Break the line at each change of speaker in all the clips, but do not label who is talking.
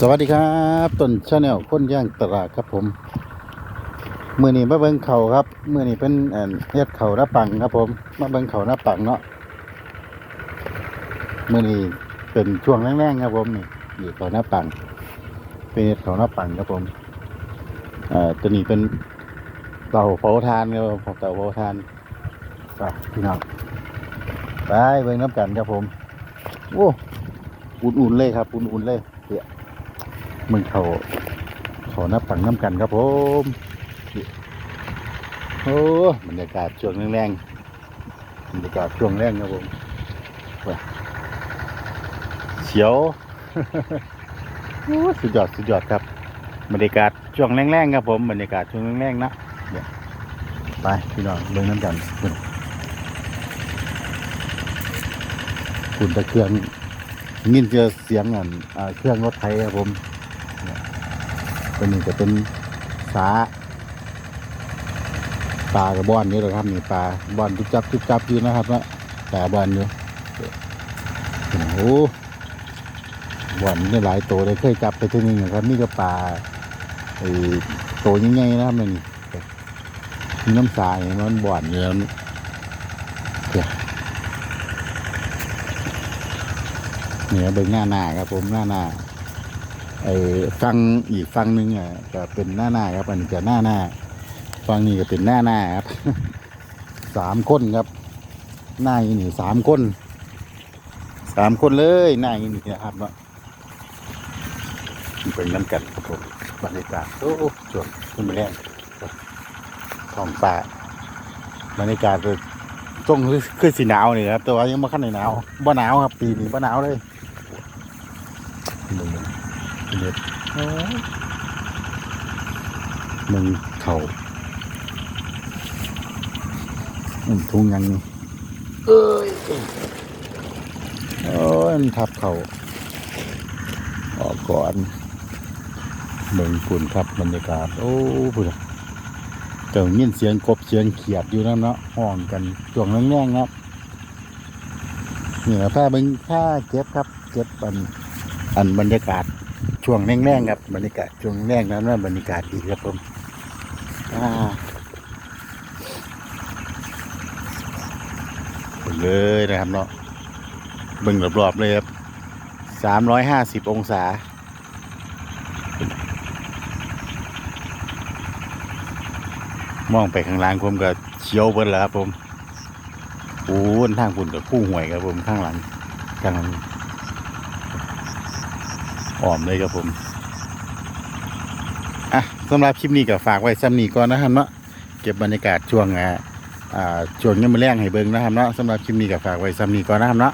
สวัสดีครับต้นชาแนลคนย่างตลาดครับผมมือนี้มาเบิ่งเขาครับมือนี้เป็นเอ่อเฮ็ดเขาหน้าปังครับผมมาเบิ่งเขาหน้าปังเนาะมือนี้เป็นช่วงแรงๆครับผมนี่อยู่เขาหน้าปังเป็นเฮ็ดเขาหน้าปังครับผมเอ่อตัวนี้เป็นเต่าเผาทานครับผมเต่าเผาทานไปพี่น้องไปเบิ่งน้ำกันครับผมโอ้อุ่นๆเลยครับอุ่นๆเลย มึงเขาเขานับปังน้ำกันครับผมโอ้บรรยากาศช่วงแรงๆบรรยากาศช่วงแรงครับผมเขียวสุดยอดสุดยอดครับบรรยากาศช่วงแรงๆครับผมบรรยากาศช่วงแรงๆนะเดี๋ยวไปพี่น้องเบิ่งน้ำกันคุณคุณตะเครื่องยินเจอเสียงอะเครื่องรถไถครับผม ตัวนี้จะเป็นสาปลากระบอนนี่แหละครับนี่ปลาบอนจุบจับจุบจับอยู่นะครับว่าปลาบอนอยู่โอ้โหบอนนี่หลายตัวเลยเคยจับไปที่นี่นะครับ นี่ก็ปลาไอ้ตัวใหญ่ๆนะครับนี่มีน้ำสายมันบ่อนอยู่แล้วนี่เดี๋ยวเนี่ยเบิ่งหน้าหน้าครับผมหน้าหน้า ไอ้ฟังอีกฟังหนึ่งอะก็เป็นหน้าหน้าครับ อันนี้จะหน้าหน้าฟังนี้ก็เป็นหน้าหน้าครับสามคนครับ หน้าอีนี่สามคนสามคนเลยหน้าอีนี่นะครับเนาะเป็นน้ำกันครับผมบรรยากาศโอ้จวดขึ้นไปแล้วท้องฟ้าบรรยากาศก็ต้องคือสีหนาวนี่ครับแต่ว่ายังไม่ขั้นในหนาวบ่หนาวครับ ปีนี้บ่หนาวเลย เด็ดมึงเข่าอืมทุ่งยังนี่เอ้ยโอ้ยมันทับเข่าออกก่อนเมืองคุณครับบรรยากาศ โอ้พุ่นเจ้ายินเสียงกบเสียงเขียดอยู่นั่นเนาะห้องกันช่วงแรงๆครับนี่แหละผ้าเบิงผ้าเก็บครับ เก็บอันอันบรรยากาศ ช่วงแรงๆครับบรรยากาศช่วงแรงนั้นว่าบรรยากาศดีครับผมอ่าเบิ่งเลยนะครับเนาะเบิ่งรอบๆเลยครับสามร้อยห้าสิบองศามองไปข้างล่างผมก็เขียวเบิดแล้วครับผมโอ้ทางฝุ่นกับคู่หวยครับผมข้างหลังข้างหลัง หอมเลยครับผมอะสำหรับคลิปนี้ก็ฝากไว้ซ้ำนี้ก่อนนะครับเนาะเก็บบรรยากาศช่วงอ่าช่วงนี้มาแรงให้เบิ้งนะครับเนาะสำหรับคลิปนี้ก็ฝากไว้ซ้ำนี้ก่อนนะครับเนาะ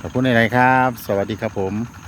ขอบคุณในไรครับ สวัสดีครับผม